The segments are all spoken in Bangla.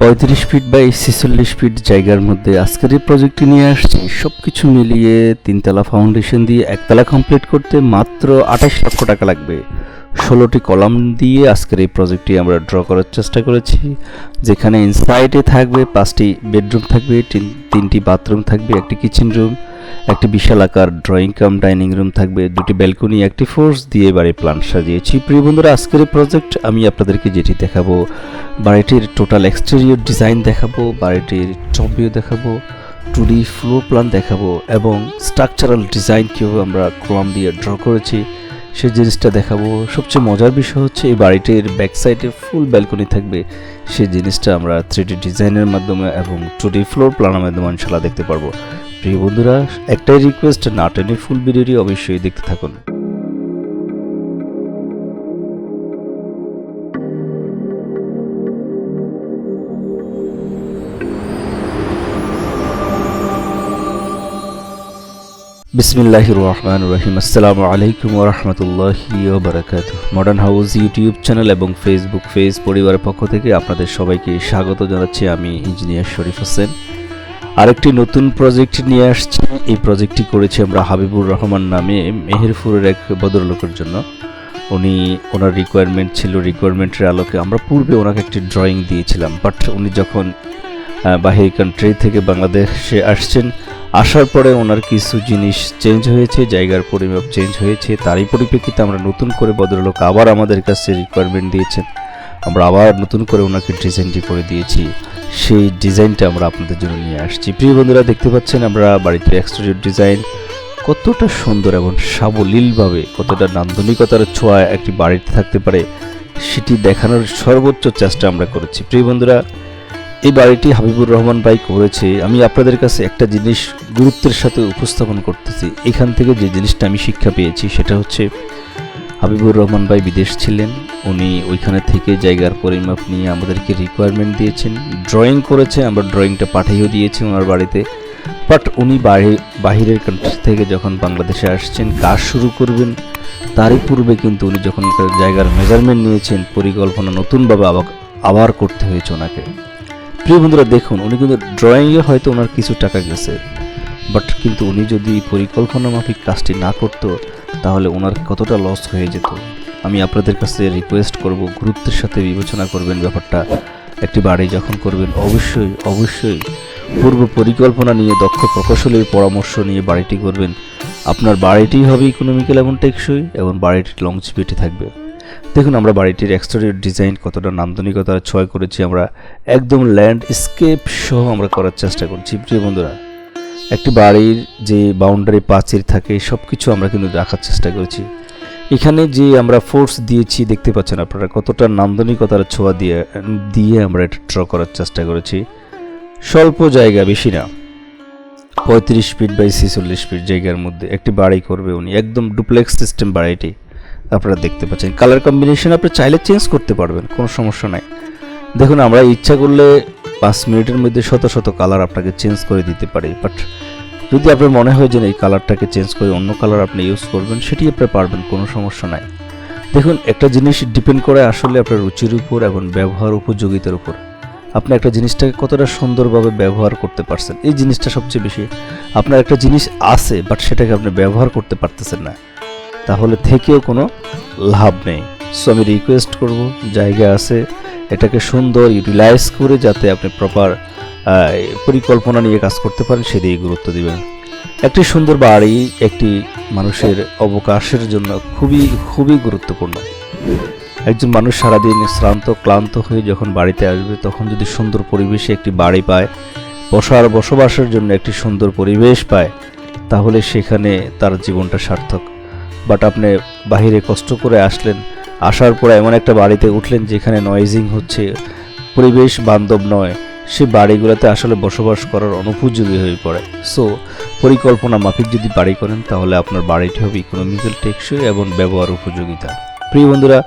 পঁয়ত্রিশ ফিট বাই ছেচল্লিশ ফিট জায়গার মধ্যে আজকের এই প্রজেক্টটি নিয়ে আসছি। সব কিছু মিলিয়ে তিনতলা ফাউন্ডেশন দিয়ে একতলা কমপ্লিট করতে মাত্র আঠাশ লক্ষ টাকা লাগবে। ষোলোটি কলাম দিয়ে আজকের এই প্রজেক্টটি আমরা ড্র করার চেষ্টা করেছি, যেখানে ইনসাইডে থাকবে পাঁচটি বেডরুম থাকবে, তিন- তিনটি বাথরুম থাকবে, একটি কিচেন রুম একটি বিশাল আকার ড্রয়িং কাম ডাইনিং রুম থাকবে, দুটি ব্যালকনি একটি ফোর্স দিয়ে বাড়ির প্ল্যান সাজিয়েছি। প্রিয় বন্ধুরা, আজকের এই প্রজেক্ট আমি আপনাদেরকে যেটি দেখাবো, বাড়িটির টোটাল এক্সটেরিয়র ডিজাইন দেখাবো, বাড়িটির ভিউ দেখাবো টু ডি ফ্লোর প্ল্যান দেখাবো এবং স্ট্রাকচারাল ডিজাইন কীভাবে আমরা কলাম দিয়ে ড্র করেছি সেই জিনিসটা দেখাবো। সবচেয়ে মজার বিষয় হচ্ছে এই বাড়িটির ব্যাক সাইডে ফুল ব্যালকনি থাকবে। সেই জিনিসটা আমরা থ্রি ডিজাইনের মাধ্যমে এবং টু ফ্লোর প্ল্যানের মাধ্যমে ইনশাল্লাহ দেখতে পারব। প্রিয় বন্ধুরা, একটাই রিকোয়েস্ট না ফুল ভিডিওটি অবশ্যই দেখতে থাকুন। বিসমিল্লাহির রহমান রহিম আসসালামু আলাইকুম ওরহমতুল্লাহি ওবরাকাত। মডার্ন হাউস ইউটিউব চ্যানেল এবং ফেসবুক পেজ পরিবারের পক্ষ থেকে আপনাদের সবাইকে স্বাগত জানাচ্ছি। আমি ইঞ্জিনিয়ার শরীফ হোসেন। আরেকটি নতুন প্রজেক্ট নিয়ে আসছি। এই প্রজেক্টটি করেছি আমরা হাবিবুর রহমান নামে, মেহেরপুরের এক ভদ্রলোকের জন্য। উনি, ওনার রিকোয়ারমেন্ট ছিল রিকোয়ারমেন্টের আলোকে। আমরা পূর্বে ওনাকে একটি ড্রয়িং দিয়েছিলাম বাট উনি যখন বাহির কান্ট্রি থেকে বাংলাদেশে আসছেন আসার পরে ওনার কিছু জিনিস চেঞ্জ হয়েছে, জায়গার পরিমাপ চেঞ্জ হয়েছে, তারই পরিপ্রেক্ষিতে আমরা নতুন করে ভদ্রলোক আবার আমাদের কাছে রিকোয়ারমেন্ট দিয়েছেন। আমরা আবার নতুন করে ওনাকে ডিজাইনটি করে দিয়েছি। সেই ডিজাইনটা আমরা আপনাদের জন্য নিয়ে আসছি। প্রিয় বন্ধুরা, দেখতে পাচ্ছেন আমরা বাড়িতে এক্সটেরিয়র ডিজাইন কতটা সুন্দর এবং সাবলীলভাবে, কতটা নান্দনিকতার ছোঁয়া একটি বাড়িতে থাকতে পারে, সেটি দেখানোর সর্বোচ্চ চেষ্টা আমরা করেছি। প্রিয় বন্ধুরা এই বাড়িটি হাবিবুর রহমান ভাই করেছে। আমি আপনাদের কাছে একটা জিনিস গুরুত্বের সাথে উপস্থাপন করতেছি। এখান থেকে যে জিনিসটা আমি শিক্ষা পেয়েছি, সেটা হচ্ছে হাবিবুর রহমান ভাই বিদেশ ছিলেন। উনি ওইখানে থেকে জায়গার পরিমাপ নিয়ে আমাদেরকে রিকোয়ারমেন্ট দিয়েছেন। ড্রয়িং করেছে, আমরা ড্রয়িংটা পাঠিয়েও দিয়েছি ওনার বাড়িতে। বাট উনি বাড়ি বাহিরের কান্ট্রি থেকে যখন বাংলাদেশে আসছেন, কাজ শুরু করবেন, তারই পূর্বে কিন্তু উনি যখন জায়গার মেজারমেন্ট নিয়েছেন, পরিকল্পনা নতুনভাবে আবার করতে হয়েছে ওনাকে। প্রিয় বন্ধুরা, দেখুন, উনি কিন্তু ড্রয়িংয়ে হয়তো ওনার কিছু টাকা গেছে। বাট কিন্তু উনি যদি পরিকল্পনা মাফিক কাজটি না করতো, তাহলে ওনার কতটা লস হয়ে যেত? আমি আপনাদের কাছে রিকোয়েস্ট করব, গুরুত্বের সাথে বিবেচনা করবেন ব্যাপারটা। একটি বাড়ি যখন করবেন, অবশ্যই অবশ্যই পূর্ব পরিকল্পনা নিয়ে, দক্ষ প্রকৌশলীর পরামর্শ নিয়ে বাড়িটি করবেন। আপনার বাড়িটি হবে ইকোনমিক্যাল এবং টেকসই, এবং বাড়িটির লংজিভিটি থাকবে। দেখুন, আমরা বাড়িটির এক্সটেরিয়র ডিজাইন কতটা নান্দনিকতার ছয় করেছি, আমরা একদম ল্যান্ডস্কেপ সহ আমরা করার চেষ্টা করছি, প্রিয় বন্ধুরা। একটি বাড়ির যে বাউন্ডারি প্রাচীর থাকে সব কিছু আমরা কিন্তু রাখার চেষ্টা করেছি। এখানে যে আমরা ফোর্স দিয়েছি, দেখতে পাচ্ছেন আপনারা, কতটা নান্দনিকতার ছোঁয়া দিয়ে দিয়ে আমরা এটা ড্র করার চেষ্টা করেছি। স্বল্প জায়গা, বেশি না। পঁয়ত্রিশ ফিট বাই ছেচল্লিশ ফিট জায়গার মধ্যে একটি বাড়ি করবে উনি, একদম ডুপ্লেক্স সিস্টেম বাড়িটি। আপনারা দেখতে পাচ্ছেন। কালার কম্বিনেশন আপনি চাইলে চেঞ্জ করতে পারবেন, কোনো সমস্যা নাই। দেখুন, আমরা ইচ্ছা করলে পাঁচ মিনিটের মধ্যে শত শত কালার আপনাকে চেঞ্জ করে দিতে পারি। বাট যদি আপনার মনে হয় যে এই কালারটাকে চেঞ্জ করে অন্য কালার আপনি ইউজ করবেন, সেটি আপনি পারবেন, কোনো সমস্যা নাই। দেখুন, একটা জিনিস ডিপেন্ড করে আসলে আপনার রুচির উপর এবং ব্যবহার উপযোগিতার উপর। আপনি একটা জিনিসটাকে কতটা সুন্দরভাবে ব্যবহার করতে পারছেন, এই জিনিসটা সবচেয়ে বেশি। আপনার একটা জিনিস আছে বাট সেটাকে আপনি ব্যবহার করতে পারতেছেন না। তাহলে থেকেও কোনো লাভ নেই। সো আমি রিকোয়েস্ট করব, জায়গা আছে, এটাকে সুন্দর ইউটিলাইজ করে যাতে আপনি প্রপার পরিকল্পনা নিয়ে কাজ করতে পারেন সেদিকে গুরুত্ব দিবেন। একটি সুন্দর বাড়ি, একটি মানুষের অবকাশের জন্য খুবই খুবই গুরুত্বপূর্ণ। একজন মানুষ সারাদিন শ্রান্ত, ক্লান্ত হয়ে যখন বাড়িতে আসবে, তখন যদি সুন্দর পরিবেশে একটি বাড়ি পায়, বসার, বসবাসের জন্য একটি সুন্দর পরিবেশ পায়, তাহলে সেখানে তার জীবনটা সার্থক। বাট আপনি বাহিরে কষ্ট করে আসলেন, আসার পর এমন একটা বাড়িতে উঠলেন যেখানে নয়েজিং হচ্ছে, পরিবেশ বান্ধব নয়। সে বাড়িগুলোতে আসলে বসবাস করার অনুপযোগী হয়ে পড়ে। সো পরিকল্পনা মাফিক যদি বাড়ি করেন, তাহলে আপনার বাড়িটি হবে ইকোনমিক্যাল টেকসই এবং ব্যবহার উপযোগিতা। প্রিয় বন্ধুরা,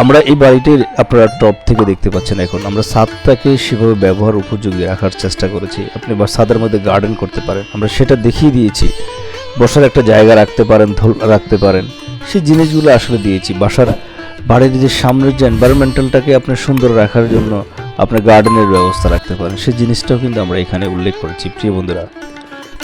আমরা এই বাড়িটির আপনারা টপ থেকে দেখতে পাচ্ছেন এখন। আমরা ছাদটাকে সেভাবে ব্যবহার উপযোগী রাখার চেষ্টা করেছি। আপনি বা ছাদের মধ্যে গার্ডেন করতে পারেন। আমরা সেটা দেখিয়ে দিয়েছি। বসার একটা জায়গা রাখতে পারেন রাখতে পারেন। সেই জিনিসগুলো আসলে দিয়েছি। বাসার বাড়ির যে সামনের যে এনভায়রনমেন্টালটাকে আপনার সুন্দর রাখার জন্য আপনার গার্ডেনের ব্যবস্থা রাখতে পারেন। সেই জিনিসটাও কিন্তু আমরা এখানে উল্লেখ করেছি। প্রিয় বন্ধুরা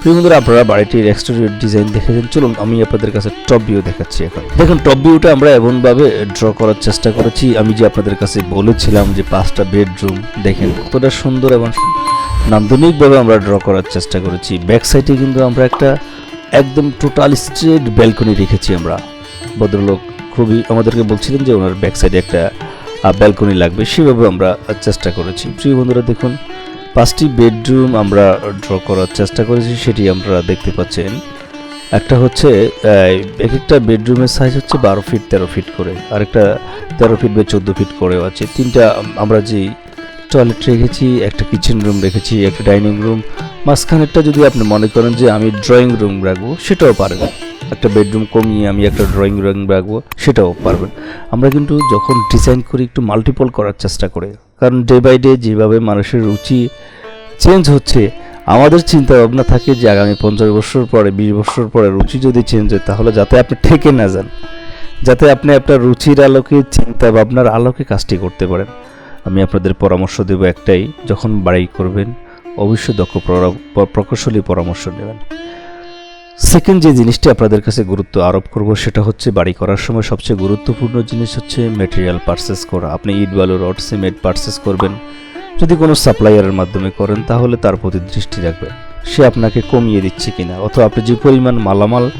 প্রিয় বন্ধুরা, আপনারা বাড়িটির এক্সটেরিয়র ডিজাইন দেখেছেন। চলুন, আমি আপনাদের কাছে টপ ভিউ দেখাচ্ছি এখন। দেখুন টপ ভিউটা আমরা এমনভাবে ড্র করার চেষ্টা করেছি। আমি যে আপনাদের কাছে বলেছিলাম যে পাঁচটা বেডরুম দেখেন কতটা সুন্দর এবং নান্দনিকভাবে আমরা ড্র করার চেষ্টা করেছি। ব্যাক সাইডে কিন্তু আমরা একটা একদম টোটাল স্ট্রেট ব্যালকনি রেখেছি আমরা। ভদ্রলোক খুবই আমাদেরকে বলছিলেন যে ওনার ব্যাক সাইডে একটা ব্যালকনি লাগবে। সেভাবে আমরা চেষ্টা করেছি। প্রিয় বন্ধুরা, দেখুন, পাঁচটি বেডরুম আমরা ড্র করার চেষ্টা করেছি, সেটি আমরা দেখতে পাচ্ছেন। একটা হচ্ছে এক একটা বেডরুমের সাইজ হচ্ছে বারো ফিট তেরো ফিট করে। আরেকটা তেরো ফিট বা চোদ্দ ফিট করেও আছে। তিনটা আমরা যে টয়লেট রেখেছি, একটা কিচেন রুম রেখেছি, একটা ডাইনিং রুম মাঝখানেরটা যদি আপনি মনে করেন যে আমি ড্রয়িং রুম রাখব, সেটাও পারবেন। একটা বেডরুম কমিয়ে আমি একটা ড্রয়িং রুম রাখব, সেটাও পারবেন। আমরা কিন্তু যখন ডিজাইন করি, একটু মাল্টিপল করার চেষ্টা করি। কারণ ডে বাই ডে যেভাবে মানুষের রুচি চেঞ্জ হচ্ছে, আমাদের চিন্তা ভাবনা থাকে যে আগামী পঞ্চাশ বছর পরে, বিশ বছর পরে রুচি যদি চেঞ্জ হয়, তাহলে যাতে আপনি ঠেকে না যান। যাতে আপনি আপনার রুচির আলোকে চিন্তা ভাবনার আলোকে কাজটি করতে পারেন। আমি আপনাদের পরামর্শ দেব একটাই, যখন বাড়ি করবেন অবশ্যই দক্ষ প্র- প্র- প্রকৌশলী পরামর্শ নেবেন। সেকেন্ড যে জিনিসটি আপনাদের কাছে গুরুত্ব আরোপ করব, সেটা হচ্ছে বাড়ি করার সময় সবচেয়ে গুরুত্বপূর্ণ জিনিস হচ্ছে মেটেরিয়াল পারচেস করা। আপনি ইট, বালু, রড, সিমেন্ট পারচেস করবেন। যদি কোনো সাপ্লায়ারের মাধ্যমে করেন, তাহলে তার প্রতি দৃষ্টি রাখবেন সে আপনাকে কমিয়ে দিচ্ছে কিনা, অথবা আপনি যে পরিমাণ মালামাল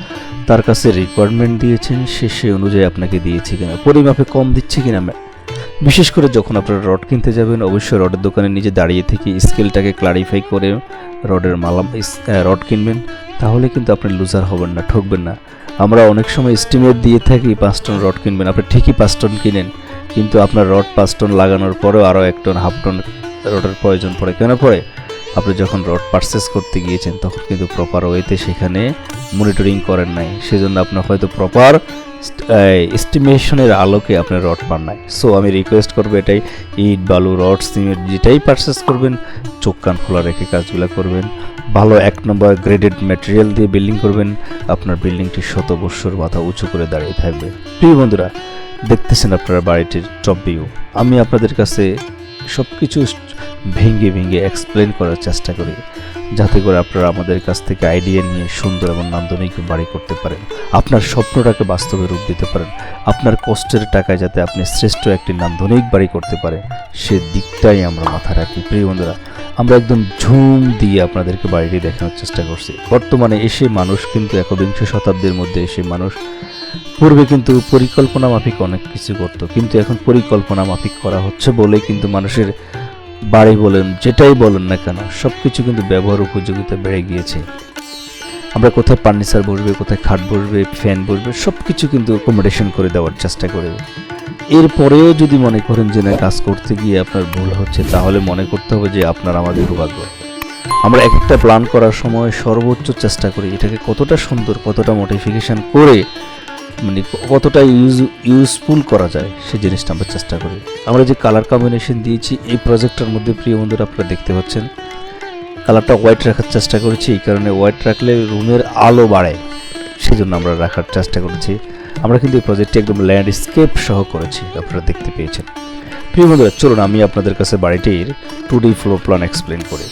তার কাছে রিকোয়ারমেন্ট দিয়েছেন, সে সে অনুযায়ী আপনাকে দিয়েছে কিনা, পরিমাপে কম দিচ্ছে কিনা বিশেষ করে যখন আপনারা রড কিনতে যাবেন, অবশ্যই রডের দোকানে নিজে দাঁড়িয়ে থেকে স্কেলটাকে ক্লারিফাই করে রডের মালাম রড কিনবেন, তাহলে কিন্তু আপনি লুজার হবেন না, ঠকবেন না। আমরা অনেক সময় এস্টিমেট দিয়ে থাকি পাঁচ টন রড কিনবেন, আপনি ঠিকই পাঁচ টন কিনেন, কিন্তু আপনার রড পাঁচ টন লাগানোর পরেও আরও এক টন, হাফ টন রডের প্রয়োজন পড়ে। কেন পড়ে? আপনি যখন রড পারচেস করতে গিয়েছেন, তখন কিন্তু প্রপার ওয়েতে সেখানে মনিটরিং করেন নাই। সেজন্য আপনার হয়তো প্রপার এস্টিমেশনের আলোকে আপনার রড পান নাই সো আমি রিকোয়েস্ট করব এটাই, ইট, বালু, রড, সিমেন্ট, যেটাই পারচেস করবেন, চোখ, কান খোলা রেখে কাজগুলো করবেন। ভালো এক নম্বর গ্রেডেড ম্যাটেরিয়াল দিয়ে বিল্ডিং করবেন, আপনার বিল্ডিংটি শত বৎসর মাথা উঁচু করে দাঁড়িয়ে থাকবে। প্রিয় বন্ধুরা, দেখতেছেন আপনারা বাড়িটির টপ ভিউ আমি আপনাদের কাছে সব কিছু ভেঙে ভেঙে এক্সপ্লেন করার চেষ্টা করি, যাতে করে আপনারা আমাদের কাছ থেকে আইডিয়া নিয়ে সুন্দর এবং নান্দনিক বাড়ি করতে পারেন। আপনার স্বপ্নটাকে বাস্তবে রূপ দিতে পারেন। আপনার কষ্টের টাকায় যাতে আপনি শ্রেষ্ঠ একটি নান্দনিক বাড়ি করতে পারেন, সে দিকটাই আমরা মাথা রাখি। প্রিয় বন্ধুরা, আমরা একদম ঝুম দিয়ে আপনাদেরকে বাড়িটি দেখানোর চেষ্টা করছি। বর্তমানে এসে মানুষ কিন্তু একবিংশ শতাব্দীর মধ্যে এসে মানুষ, পূর্বে কিন্তু পরিকল্পনা মাফিক অনেক কিছু করতো, কিন্তু এখন পরিকল্পনা মাফিক করা হচ্ছে বলে কিন্তু মানুষের বাড়ি বলেন, যেটাই বলেন না কেন সব কিছু কিন্তু ব্যবহার উপযোগিতা বেড়ে গিয়েছে। আমরা কোথায় ফার্নিচার বসবে, কোথায় খাট বসবে, ফ্যান বসবে সব কিছু কিন্তু অ্যাকোমোডেশন করে দেওয়ার চেষ্টা করে। এরপরেও যদি মনে করেন যে না, কাজ করতে গিয়ে আপনার ভুল হচ্ছে, তাহলে মনে করতে হবে যে আপনার আমাদের দুর্ভাগ্য। আমরা এক একটা প্ল্যান করার সময় সর্বোচ্চ চেষ্টা করি এটাকে কতটা সুন্দর, কতটা মডিফিকেশন করে মানে কতটা ইউজ ইউজফুল করা যায় সেই জিনিসটা আমরা চেষ্টা করি। আমরা যে কালার কম্বিনেশন দিয়েছি, এই প্রজেক্টটার মধ্যে প্রিয় বন্ধুরা আপনারা দেখতে পাচ্ছেন। কালারটা হোয়াইট রাখার চেষ্টা করেছি, এই কারণে হোয়াইট রাখলে রুমের আলো বাড়ে সেই জন্য আমরা রাখার চেষ্টা করেছি। আমরা কিন্তু এই প্রজেক্টটি একদম ল্যান্ডস্কেপ সহ করেছি, আপনারা দেখতে পেয়েছেন। প্রিয় বন্ধুরা, চলুন আমি আপনাদের কাছে বাড়িটির two D floor plan explain করি।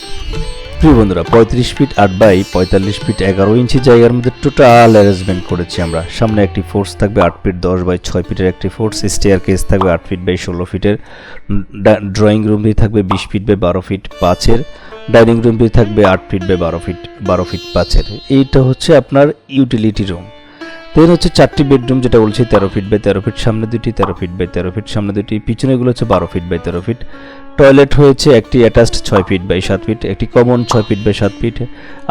প্রিয় বন্ধুরা, পঁয়ত্রিশ ফিট আট বাই পঁয়তাল্লিশ ফিট এগারো ইঞ্চি জায়গার মধ্যে টোটাল অ্যারেঞ্জমেন্ট করেছি আমরা। সামনে একটি ফোর্স থাকবে আট ফিট দশ বাই ছয় ফিটের, একটি ফোর্স স্টেয়ার কেস থাকবে আট ফিট বাই ষোলো ফিটের ড্রয়িং রুমটি থাকবে বিশ ফিট বাই বারো ফিট পাঁচের ডাইনিং রুমটি থাকবে আট ফিট বাই বারো ফিট বারো ফিট পাঁচের। এইটা হচ্ছে আপনার ইউটিলিটি রুম দেন হচ্ছে চারটি বেডরুম যেটা বলছি, তেরো ফিট বাই তেরো ফিট সামনে দুটি, তেরো ফিট বাই তেরো ফিট সামনে দুটি, পিছনেগুলো হচ্ছে বারো ফিট বাই তেরো ফিট। টয়লেট হয়েছে, একটি অ্যাটাচড ছয় ফিট বাই সাত ফিট একটি কমন ছয় ফিট বাই সাত ফিট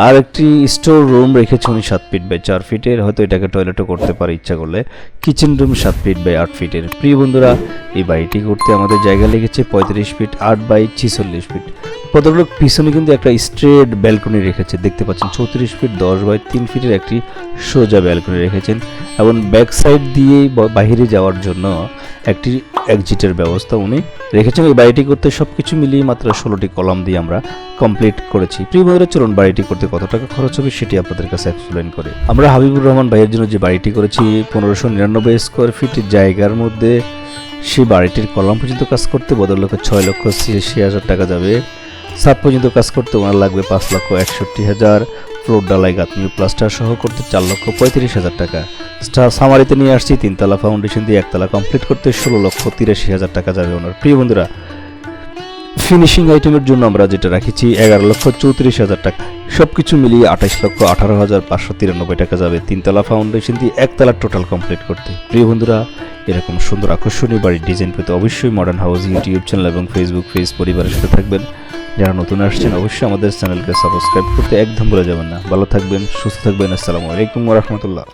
আর একটি স্টোর রুম রেখেছে উনি সাত ফিট বাই চার ফিটের হয়তো এটাকে টয়লেটও করতে পারে, ইচ্ছা করলে। কিচেন রুম সাত ফিট বাই আট ফিটের প্রিয় বন্ধুরা, এই বাড়িটি করতে আমাদের জায়গা লেগেছে পঁয়ত্রিশ ফিট আট বাই ছিচল্লিশ ফিট ভদ্রলোক পিছনে কিন্তু একটা স্ট্রেট ব্যালকনি রেখেছে। দেখতে পাচ্ছেন, চৌত্রিশ ফিট দশ বাই তিন ফিটের একটি সোজা ব্যালকনি রেখেছেন। এবং ব্যাক সাইড দিয়ে বাহিরে যাওয়ার জন্য একটি এক্সিটের ব্যবস্থা উনি রেখেছেন। এই বাড়িটি করতে সব কিছু মিলিয়ে মাত্র ষোলোটি কলম দিয়ে আমরা কমপ্লিট করেছি। প্রিয় চলুন বাড়িটি করতে কত টাকা খরচ হবে সেটি আপনাদের কাছে এক্সপ্লেন করে। আমরা হাবিবুর রহমান ভাইয়ের জন্য যে বাড়িটি করেছি, পনেরোশো নিরানব্বই স্কোয়ার ফিট জায়গার মধ্যে, সেই বাড়িটির কলম পর্যন্ত কাজ করতে ভদ্রলোকের ছয় লক্ষ ছিয়াশি হাজার টাকা যাবে। সাত পর্যন্ত কাজ করতে ওনার লাগবে পাঁচ লক্ষ একষট্টি হাজার। ফ্লোর ডালাই গাঁথনি প্লাস্টার সহ করতে চার লক্ষ পঁয়ত্রিশ হাজার টাকা। সামারিতে নিয়ে আসছি তিনতলা ফাউন্ডেশন দিয়ে একতলা কমপ্লিট করতে ষোলো লক্ষ তিরাশি হাজার টাকা যাবে ওনার। প্রিয় বন্ধুরা ফিনিশিং আইটেমের জন্য আমরা যেটা রাখেছি, এগারো লক্ষ চৌত্রিশ হাজার টাকা। সব কিছু মিলিয়ে আঠাশ লক্ষ আঠারো হাজার পাঁচশো তিরানব্বই টাকা যাবে। তিনতলা ফাউন্ডেশন দিয়ে একতলা টোটাল কমপ্লিট করতে। প্রিয় বন্ধুরা, এরকম সুন্দর আকর্ষণীয় বাড়ির ডিজাইন পেতে অবশ্যই মডার্ন হাউস ইউটিউব চ্যানেল এবং ফেসবুক পেজ পরিবারের সাথে থাকবেন। যারা নতুন আসছেন, অবশ্যই আমাদের চ্যানেলকে সাবস্ক্রাইব করতে একদম ভুলে যাবেন না। ভালো থাকবেন, সুস্থ থাকবেন। আসসালামু আলাইকুম রহমতুল্লাহ।